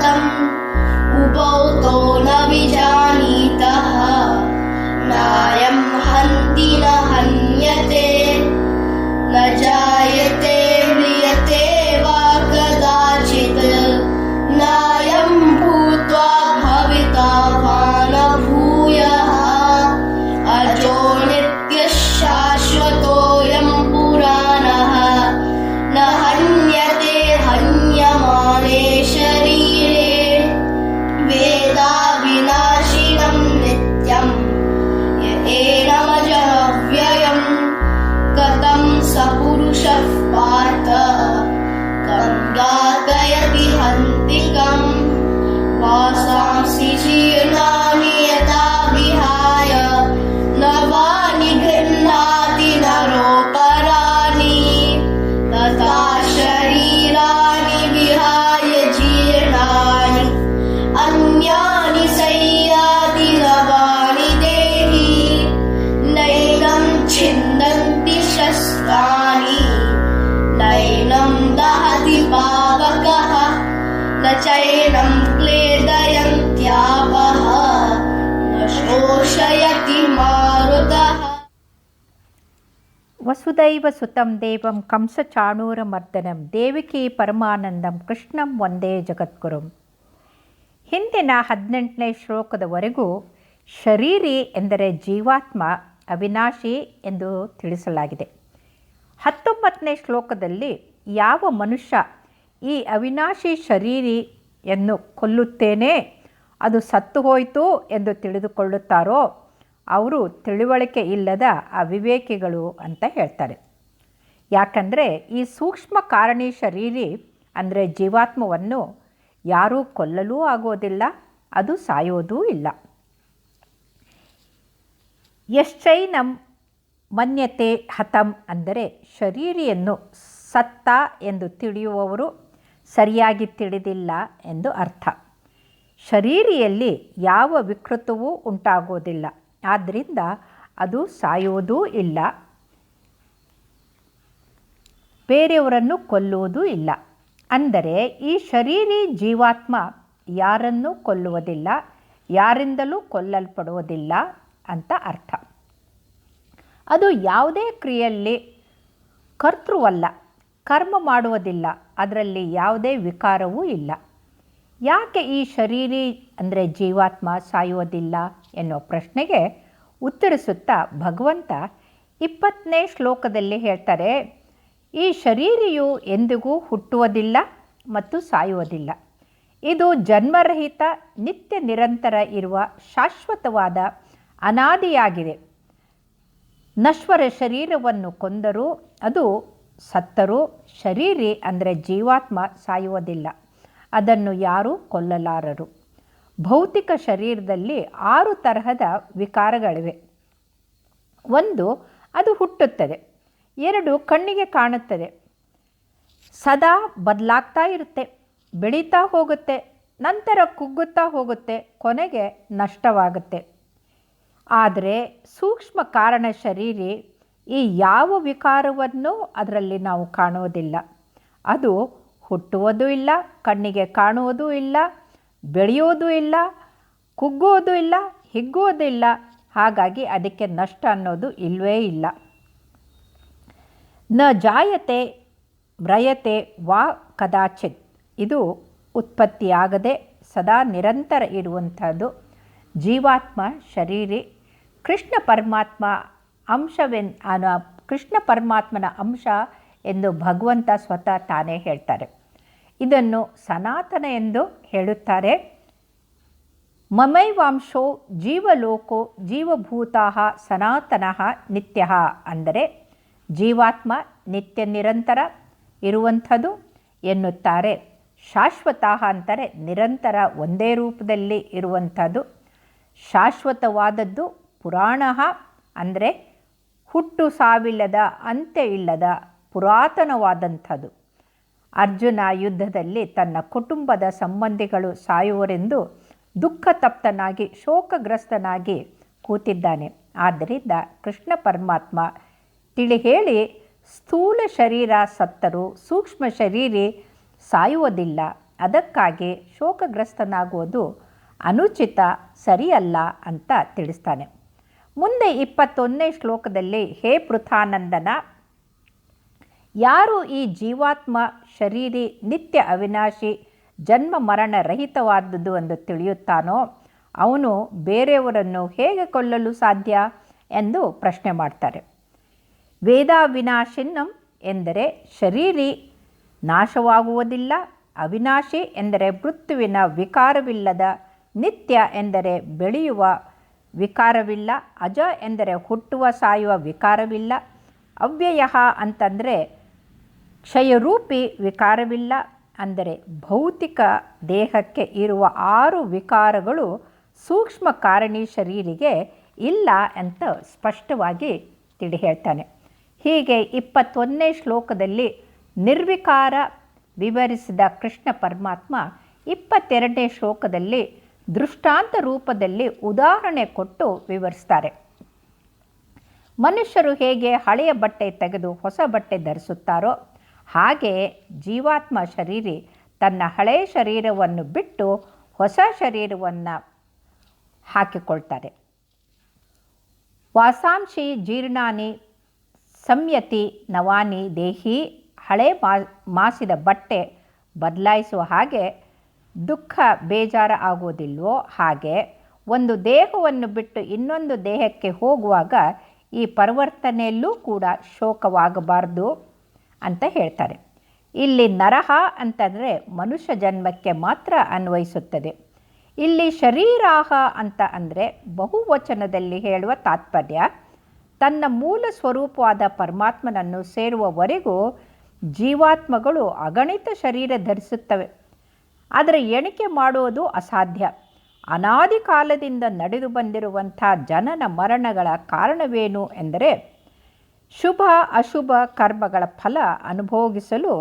जातम् उभौ उपोतो न विजानीतः नायं हन्ति न हन्यते। Ușa fată ವಸುದೈವ ಸುತಂ ದೇವಂ ಕಂಸಚಾಣೂರಮರ್ದನಂ ದೇವಿಕಿ ಪರಮಾನಂದಂ, ಕೃಷ್ಣಂ ಒಂದೇ ಜಗದ್ಗುರುಂ. ಹಿಂದಿನ ಹದಿನೆಂಟನೇ ಶ್ಲೋಕದವರೆಗೂ ಶರೀರಿ ಎಂದರೆ ಜೀವಾತ್ಮ, ಅವಿನಾಶಿ ಎಂದು ತಿಳಿಸಲಾಗಿದೆ. ಹತ್ತೊಂಬತ್ತನೇ ಶ್ಲೋಕದಲ್ಲಿ ಯಾವ ಮನುಷ್ಯ ಈ ಅವಿನಾಶಿ ಶರೀರಿಯನ್ನು ಕೊಲ್ಲುತ್ತೇನೆ, ಅದು ಸತ್ತು ಹೋಯಿತು ಎಂದು ತಿಳಿದುಕೊಳ್ಳುತ್ತಾರೋ ಅವರು ತಿಳುವಳಿಕೆ ಇಲ್ಲದ ಅವಿವೇಕಿಗಳು ಅಂತ ಹೇಳ್ತಾರೆ. ಯಾಕಂದರೆ ಈ ಸೂಕ್ಷ್ಮ ಕಾರಣಿ ಶರೀರಿ ಅಂದರೆ ಜೀವಾತ್ಮವನ್ನು ಯಾರೂ ಕೊಲ್ಲಲೂ ಆಗೋದಿಲ್ಲ, ಅದು ಸಾಯೋದೂ ಇಲ್ಲ. ಯಶ್ಚೈನಂ ಮನ್ಯತೆ ಹತಂ ಅಂದರೆ ಶರೀರಿಯನ್ನು ಸತ್ತ ಎಂದು ತಿಳಿಯುವವರು ಸರಿಯಾಗಿ ತಿಳಿದಿಲ್ಲ ಎಂದು ಅರ್ಥ. ಶರೀರಿಯಲ್ಲಿ ಯಾವ ವಿಕೃತವೂ ಉಂಟಾಗೋದಿಲ್ಲ. ಆದ್ದರಿಂದ ಅದು ಸಾಯುವುದೂ ಇಲ್ಲ. ಬೇರೆಯವರನ್ನು ಕೊಲ್ಲುವುದೂ ಇಲ್ಲ. ಅಂದರೆ ಈ ಶರೀರಿ ಜೀವಾತ್ಮ ಯಾರನ್ನೂ ಕೊಲ್ಲುವುದಿಲ್ಲ, ಯಾರಿಂದಲೂ ಕೊಲ್ಲಲ್ಪಡುವುದಿಲ್ಲ ಅಂತ ಅರ್ಥ. ಅದು ಯಾವುದೇ ಕ್ರಿಯೆಯಲ್ಲಿ ಕರ್ತೃವಲ್ಲ, ಕರ್ಮ ಮಾಡುವುದಿಲ್ಲ, ಅದರಲ್ಲಿ ಯಾವುದೇ ವಿಕಾರವೂ ಇಲ್ಲ. ಯಾಕೆ ಈ ಶರೀರಿ, ಅಂದರೆ ಜೀವಾತ್ಮ ಸಾಯುವುದಿಲ್ಲ? ಎನ್ನುವ ಪ್ರಶ್ನೆಗೆ ಉತ್ತರಿಸುತ್ತಾ ಭಗವಂತ ಇಪ್ಪತ್ತನೇ ಶ್ಲೋಕದಲ್ಲಿ ಹೇಳ್ತಾರೆ, ಈ ಶರೀರಿಯು ಎಂದಿಗೂ ಹುಟ್ಟುವುದಿಲ್ಲ ಮತ್ತು ಸಾಯುವುದಿಲ್ಲ. ಇದು ಜನ್ಮರಹಿತ ನಿತ್ಯ ನಿರಂತರ ಇರುವ ಶಾಶ್ವತವಾದ ಅನಾದಿಯಾಗಿದೆ. ನಶ್ವರ ಶರೀರವನ್ನು ಕೊಂದರೂ ಅದು ಸತ್ತರೂ ಶರೀರಿ ಅಂದರೆ ಜೀವಾತ್ಮ ಸಾಯುವುದಿಲ್ಲ. ಅದನ್ನು ಯಾರೂ ಕೊಲ್ಲಲಾರರು. ಭೌತಿಕ ಶರೀರದಲ್ಲಿ ಆರು ತರಹದ ವಿಕಾರಗಳಿವೆ. ಒಂದು, ಅದು ಹುಟ್ಟುತ್ತದೆ. ಎರಡು, ಕಣ್ಣಿಗೆ ಕಾಣುತ್ತದೆ. ಸದಾ ಬದಲಾಗ್ತಾ ಇರುತ್ತೆ. ಬೆಳೀತಾ ಹೋಗುತ್ತೆ. ನಂತರ ಕುಗ್ಗುತ್ತಾ ಹೋಗುತ್ತೆ. ಕೊನೆಗೆ ನಷ್ಟವಾಗುತ್ತೆ. ಆದರೆ ಸೂಕ್ಷ್ಮ ಕಾರಣ ಶರೀರಿ ಈ ಯಾವ ವಿಕಾರವನ್ನು ಅದರಲ್ಲಿ ನಾವು ಕಾಣುವುದಿಲ್ಲ. ಅದು ಹುಟ್ಟುವುದೂ ಇಲ್ಲ, ಕಣ್ಣಿಗೆ ಕಾಣುವುದೂ ಇಲ್ಲ ಬೆಳೆಯೋದೂ ಇಲ್ಲ, ಕುಗ್ಗೋದು ಇಲ್ಲ, ಹಿಗ್ಗೋದು ಇಲ್ಲ. ಹಾಗಾಗಿ ಅದಕ್ಕೆ ನಷ್ಟ ಅನ್ನೋದು ಇಲ್ಲವೇ ಇಲ್ಲ. ನ ಜಾಯತೆ, ವ್ರಯತೆ, ವಾ ಕದಾಚಿತ್. ಇದು ಉತ್ಪತ್ತಿಯಾಗದೆ ಸದಾ ನಿರಂತರ ಇರುವಂಥದ್ದು. ಜೀವಾತ್ಮ, ಶರೀರಿ, ಕೃಷ್ಣ ಪರಮಾತ್ಮ ಅಂಶವೆನ್ ಕೃಷ್ಣ ಪರಮಾತ್ಮನ ಅಂಶ ಎಂದು ಭಗವಂತ ಸ್ವತಃ ತಾನೇ ಹೇಳ್ತಾರೆ. ಇದನ್ನು ಸನಾತನ ಎಂದು ಹೇಳುತ್ತಾರೆ. ಮಮೈವಾಂಶೋ ಜೀವಲೋಕೋ ಜೀವಭೂತಾ ಸನಾತನ ನಿತ್ಯ ಅಂದರೆ ಜೀವಾತ್ಮ ನಿತ್ಯ ನಿರಂತರ ಇರುವಂಥದ್ದು ಎನ್ನುತ್ತಾರೆ. ಶಾಶ್ವತ ಅಂತಾರೆ ನಿರಂತರ ಒಂದೇ ರೂಪದಲ್ಲಿ ಇರುವಂಥದ್ದು. ಶಾಶ್ವತವಾದದ್ದು ಪುರಾಣ ಅಂದರೆ ಹುಟ್ಟು ಸಾವಿಲ್ಲದ, ಅಂತ್ಯ ಇಲ್ಲದ, ಪುರಾತನವಾದಂಥದ್ದು. ಅರ್ಜುನ ಯುದ್ಧದಲ್ಲಿ ತನ್ನ ಕುಟುಂಬದ ಸಂಬಂಧಿಗಳು ಸಾಯುವರೆಂದು ದುಃಖ ತಪ್ತನಾಗಿ ಶೋಕಗ್ರಸ್ತನಾಗಿ ಕೂತಿದ್ದಾನೆ. ಆದ್ದರಿಂದ ಕೃಷ್ಣ ಪರಮಾತ್ಮ ತಿಳಿ ಹೇಳಿ ಸ್ಥೂಲ ಶರೀರ ಸತ್ತರೂ ಸೂಕ್ಷ್ಮ ಶರೀರಿ ಸಾಯುವುದಿಲ್ಲ. ಅದಕ್ಕಾಗಿ ಶೋಕಗ್ರಸ್ತನಾಗುವುದು ಅನುಚಿತ, ಸರಿಯಲ್ಲ ಅಂತ ತಿಳಿಸ್ತಾನೆ. ಮುಂದೆ ಇಪ್ಪತ್ತೊಂದನೇ ಶ್ಲೋಕದಲ್ಲಿ, ಹೇ ಪೃಥಾನಂದನ ಯಾರು ಈ ಜೀವಾತ್ಮ ಶರೀರಿ ನಿತ್ಯ ಅವಿನಾಶಿ ಜನ್ಮ ಮರಣ ರಹಿತವಾದದ್ದು ಎಂದು ತಿಳಿಯುತ್ತಾನೋ, ಅವನು ಬೇರೆಯವರನ್ನು ಹೇಗೆ ಕೊಲ್ಲಲು ಸಾಧ್ಯ ಎಂದು ಪ್ರಶ್ನೆ ಮಾಡ್ತಾರೆ. ವೇದಾವಿನಾಶಿನ್ನಂ ಎಂದರೆ ಶರೀರಿ ನಾಶವಾಗುವುದಿಲ್ಲ, ಅವಿನಾಶಿ ಎಂದರೆ ಮೃತ್ಯುವಿನ ವಿಕಾರವಿಲ್ಲದ, ನಿತ್ಯ ಎಂದರೆ ಬೆಳೆಯುವ ವಿಕಾರವಿಲ್ಲ, ಅಜ ಎಂದರೆ ಹುಟ್ಟುವ, ಸಾಯುವ ವಿಕಾರವಿಲ್ಲ, ಅವ್ಯಯ ಅಂತಂದರೆ ಕ್ಷಯರೂಪಿ ವಿಕಾರವಿಲ್ಲ ಅಂದರೆ ಭೌತಿಕ ದೇಹಕ್ಕೆ ಇರುವ ಆರು ವಿಕಾರಗಳು ಸೂಕ್ಷ್ಮ ಕಾರಣಿ ಶರೀರಿಗೆ ಇಲ್ಲ ಅಂತ ಸ್ಪಷ್ಟವಾಗಿ ತಿಳಿ ಹೇಳ್ತಾನೆ. ಹೀಗೆ ಇಪ್ಪತ್ತೊಂದನೇ ಶ್ಲೋಕದಲ್ಲಿ ನಿರ್ವಿಕಾರ ವಿವರಿಸಿದ ಕೃಷ್ಣ ಪರಮಾತ್ಮ ಇಪ್ಪತ್ತೆರಡನೇ ಶ್ಲೋಕದಲ್ಲಿ ದೃಷ್ಟಾಂತ ರೂಪದಲ್ಲಿ ಉದಾಹರಣೆ ಕೊಟ್ಟು ವಿವರಿಸ್ತಾರೆ. ಮನುಷ್ಯರು ಹೇಗೆ ಹಳೆಯ ಬಟ್ಟೆ ತೆಗೆದು ಹೊಸ ಬಟ್ಟೆ ಧರಿಸುತ್ತಾರೋ ಹಾಗೆಯೇ ಜೀವಾತ್ಮ ಶರೀರಿ ತನ್ನ ಹಳೆಯ ಶರೀರವನ್ನು ಬಿಟ್ಟು ಹೊಸ ಶರೀರವನ್ನು ಹಾಕಿಕೊಳ್ತಾರೆ. ವಾಸಾಂಶಿ ಜೀರ್ಣಾನಿ ಸಂಯತಿ ನವಾನಿ ದೇಹಿ ಹಳೆ ಮಾಸಿದ ಬಟ್ಟೆ ಬದಲಾಯಿಸುವ ಹಾಗೆ ದುಃಖ ಬೇಜಾರ ಆಗುವುದಿಲ್ವೋ ಹಾಗೆ ಒಂದು ದೇಹವನ್ನು ಬಿಟ್ಟು ಇನ್ನೊಂದು ದೇಹಕ್ಕೆ ಹೋಗುವಾಗ ಈ ಪರಿವರ್ತನೆಯಲ್ಲೂ ಕೂಡ ಶೋಕವಾಗಬಾರ್ದು. ಅಂತ ಹೇಳ್ತಾರೆ. ಇಲ್ಲಿ ನರಹ ಅಂತಂದರೆ ಮನುಷ್ಯ ಜನ್ಮಕ್ಕೆ ಮಾತ್ರ ಅನ್ವಯಿಸುತ್ತದೆ. ಇಲ್ಲಿ ಶರೀರಾಹ ಅಂತ ಅಂದರೆ ಬಹುವಚನದಲ್ಲಿ ಹೇಳುವ ತಾತ್ಪರ್ಯ, ತನ್ನ ಮೂಲ ಸ್ವರೂಪವಾದ ಪರಮಾತ್ಮನನ್ನು ಸೇರುವವರೆಗೂ ಜೀವಾತ್ಮಗಳು ಅಗಣಿತ ಶರೀರ ಧರಿಸುತ್ತವೆ. ಆದರೆ ಎಣಿಕೆ ಮಾಡುವುದು ಅಸಾಧ್ಯ. ಅನಾದಿ ಕಾಲದಿಂದ ನಡೆದು ಬಂದಿರುವಂಥ ಜನನ ಮರಣಗಳ ಕಾರಣವೇನು ಎಂದರೆ ಶುಭ ಅಶುಭ ಕರ್ಮಗಳ ಫಲ ಅನುಭೋಗಿಸಲು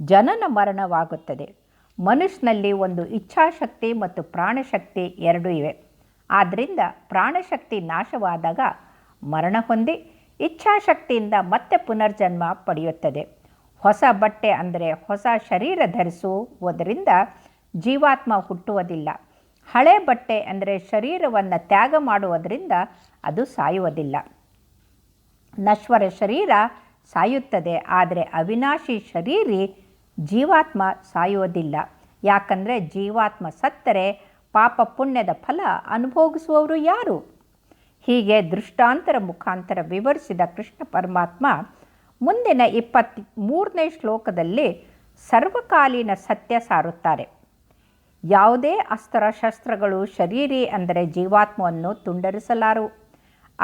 ಜನನ ಮರಣವಾಗುತ್ತದೆ. ಮನುಷ್ಯನಲ್ಲಿ ಒಂದು ಇಚ್ಛಾಶಕ್ತಿ ಮತ್ತು ಪ್ರಾಣಶಕ್ತಿ ಎರಡೂ ಇವೆ. ಆದ್ದರಿಂದ ಪ್ರಾಣಶಕ್ತಿ ನಾಶವಾದಾಗ ಮರಣ ಹೊಂದಿ ಇಚ್ಛಾಶಕ್ತಿಯಿಂದ ಮತ್ತೆ ಪುನರ್ಜನ್ಮ ಪಡೆಯುತ್ತದೆ. ಹೊಸ ಬಟ್ಟೆ ಅಂದರೆ ಹೊಸ ಶರೀರ ಧರಿಸುವುದರಿಂದ ಜೀವಾತ್ಮ ಹುಟ್ಟುವುದಿಲ್ಲ. ಹಳೆ ಬಟ್ಟೆ ಅಂದರೆ ಶರೀರವನ್ನು ತ್ಯಾಗ ಮಾಡುವುದರಿಂದ ಅದು ಸಾಯುವುದಿಲ್ಲ. ನಶ್ವರ ಶರೀರ ಸಾಯುತ್ತದೆ, ಆದರೆ ಅವಿನಾಶಿ ಶರೀರಿ ಜೀವಾತ್ಮ ಸಾಯುವುದಿಲ್ಲ ಯಾಕಂದರೆ ಜೀವಾತ್ಮ ಸತ್ತರೆ ಪಾಪ ಪುಣ್ಯದ ಫಲ ಅನುಭೋಗಿಸುವವರು ಯಾರು? ಹೀಗೆ ದೃಷ್ಟಾಂತರ ಮುಖಾಂತರ ವಿವರಿಸಿದ ಕೃಷ್ಣ ಪರಮಾತ್ಮ ಮುಂದಿನ ಇಪ್ಪತ್ತ್ ಮೂರನೇ ಶ್ಲೋಕದಲ್ಲಿ ಸರ್ವಕಾಲೀನ ಸತ್ಯ ಸಾರುತ್ತಾರೆ. ಯಾವುದೇ ಅಸ್ತ್ರ ಶಸ್ತ್ರಗಳು ಶರೀರಿ ಅಂದರೆ ಜೀವಾತ್ಮವನ್ನು ತುಂಡರಿಸಲಾರವು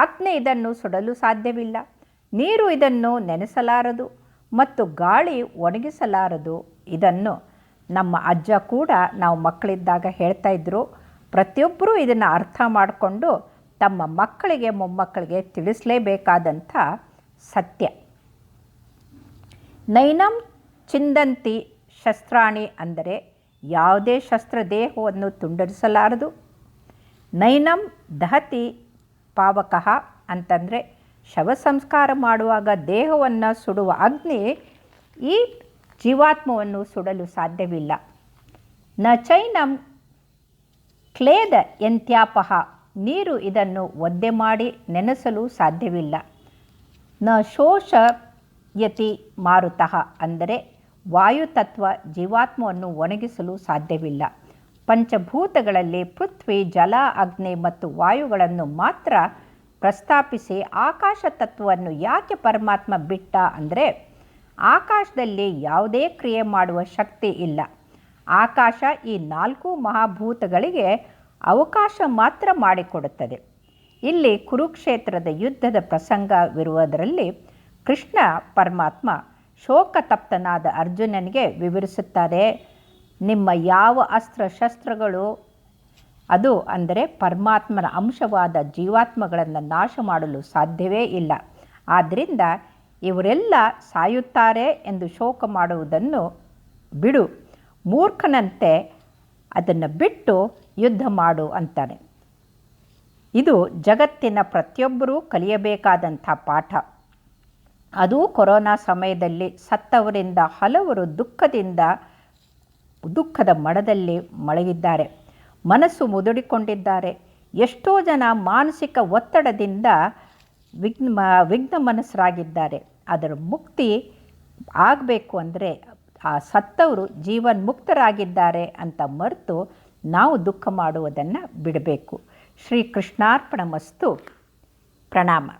ಅಗ್ನಿ ಇದನ್ನು ಸುಡಲು ಸಾಧ್ಯವಿಲ್ಲ. ನೀರು ಇದನ್ನು ನೆನೆಸಲಾರದು ಮತ್ತು ಗಾಳಿ ಒಣಗಿಸಲಾರದು. ಇದನ್ನು ನಮ್ಮ ಅಜ್ಜ ಕೂಡ ನಾವು ಮಕ್ಕಳಿದ್ದಾಗ ಹೇಳ್ತಾ ಇದ್ದರು ಪ್ರತಿಯೊಬ್ಬರೂ ಇದನ್ನು ಅರ್ಥ ಮಾಡಿಕೊಂಡು ತಮ್ಮ ಮಕ್ಕಳಿಗೆ ಮೊಮ್ಮಕ್ಕಳಿಗೆ ತಿಳಿಸಲೇಬೇಕಾದಂಥ ಸತ್ಯ. ನೈನಂ ಚಿಂದಂತಿ ಶಸ್ತ್ರಾಣಿ ಅಂದರೆ ಯಾವುದೇ ಶಸ್ತ್ರ ದೇಹವನ್ನು ತುಂಡರಿಸಲಾರದು. ನೈನಂ ದಹತಿ ಪಾವಕಃ ಅಂತಂದರೆ ಶವ ಸಂಸ್ಕಾರ ಮಾಡುವಾಗ ದೇಹವನ್ನು ಸುಡುವ ಅಗ್ನಿ ಈ ಜೀವಾತ್ಮವನ್ನು ಸುಡಲು ಸಾಧ್ಯವಿಲ್ಲ. ನ ಚೈನಂ ಕ್ಲೇದ ಎಂತ್ಯಾಪಹ ನೀರು ಇದನ್ನು ಒದ್ದೆ ಮಾಡಿ ನೆನೆಸಲು ಸಾಧ್ಯವಿಲ್ಲ. ನ ಶೋಷ ಯತಿ ಮಾರುತಃ ಅಂದರೆ ವಾಯುತತ್ವ ಜೀವಾತ್ಮವನ್ನು ಒಣಗಿಸಲು ಸಾಧ್ಯವಿಲ್ಲ. ಪಂಚಭೂತಗಳಲ್ಲಿ ಪೃಥ್ವಿ, ಜಲ, ಅಗ್ನಿ ಮತ್ತು ವಾಯುಗಳನ್ನು ಮಾತ್ರ ಪ್ರಸ್ತಾಪಿಸಿ ಆಕಾಶ ತತ್ವವನ್ನು ಯಾಕೆ ಪರಮಾತ್ಮ ಬಿಟ್ಟ ಅಂದರೆ ಆಕಾಶದಲ್ಲಿ ಯಾವುದೇ ಕ್ರಿಯೆ ಮಾಡುವ ಶಕ್ತಿ ಇಲ್ಲ. ಆಕಾಶ ಈ ನಾಲ್ಕು ಮಹಾಭೂತಗಳಿಗೆ ಅವಕಾಶ ಮಾತ್ರ ಮಾಡಿಕೊಡುತ್ತದೆ. ಇಲ್ಲಿ ಕುರುಕ್ಷೇತ್ರದ ಯುದ್ಧದ ಪ್ರಸಂಗವಿರುವುದರಲ್ಲಿ ಕೃಷ್ಣ ಪರಮಾತ್ಮ ಶೋಕತಪ್ತನಾದ ಅರ್ಜುನನಿಗೆ ವಿವರಿಸುತ್ತಾರೆ ನಿಮ್ಮ ಯಾವ ಅಸ್ತ್ರ ಶಸ್ತ್ರಗಳು ಅದು ಅಂದರೆ ಪರಮಾತ್ಮನ ಅಂಶವಾದ ಜೀವಾತ್ಮಗಳನ್ನು ನಾಶ ಮಾಡಲು ಸಾಧ್ಯವೇ ಇಲ್ಲ. ಆದ್ದರಿಂದ ಇವರೆಲ್ಲ ಸಾಯುತ್ತಾರೆ ಎಂದು ಶೋಕ ಮಾಡುವುದನ್ನು ಬಿಡು. ಮೂರ್ಖನಂತೆ ಅದನ್ನು ಬಿಟ್ಟು ಯುದ್ಧ ಮಾಡು ಅಂತಾನೆ. ಇದು ಜಗತ್ತಿನ ಪ್ರತಿಯೊಬ್ಬರೂ ಕಲಿಯಬೇಕಾದಂಥ ಪಾಠ. ಅದು ಕೊರೋನಾ ಸಮಯದಲ್ಲಿ ಸತ್ತವರಿಂದ ಹಲವರು ದುಃಖದಿಂದ ದುಃಖದ ಮಡದಲ್ಲಿ ಮಳಗಿದ್ದಾರೆ ಮನಸ್ಸು ಮುದುಡಿಕೊಂಡಿದ್ದಾರೆ. ಎಷ್ಟೋ ಜನ ಮಾನಸಿಕ ಒತ್ತಡದಿಂದ ವಿಘ್ನ ವಿಘ್ನ ಮನಸ್ಸರಾಗಿದ್ದಾರೆ ಅದರ ಮುಕ್ತಿ ಆಗಬೇಕು ಅಂದರೆ ಆ ಸತ್ತವರು ಜೀವನ್ ಮುಕ್ತರಾಗಿದ್ದಾರೆ ಅಂತ ಮರೆತು ನಾವು ದುಃಖ ಮಾಡುವುದನ್ನು ಬಿಡಬೇಕು. ಶ್ರೀ ಮಸ್ತು ಪ್ರಣಾಮ.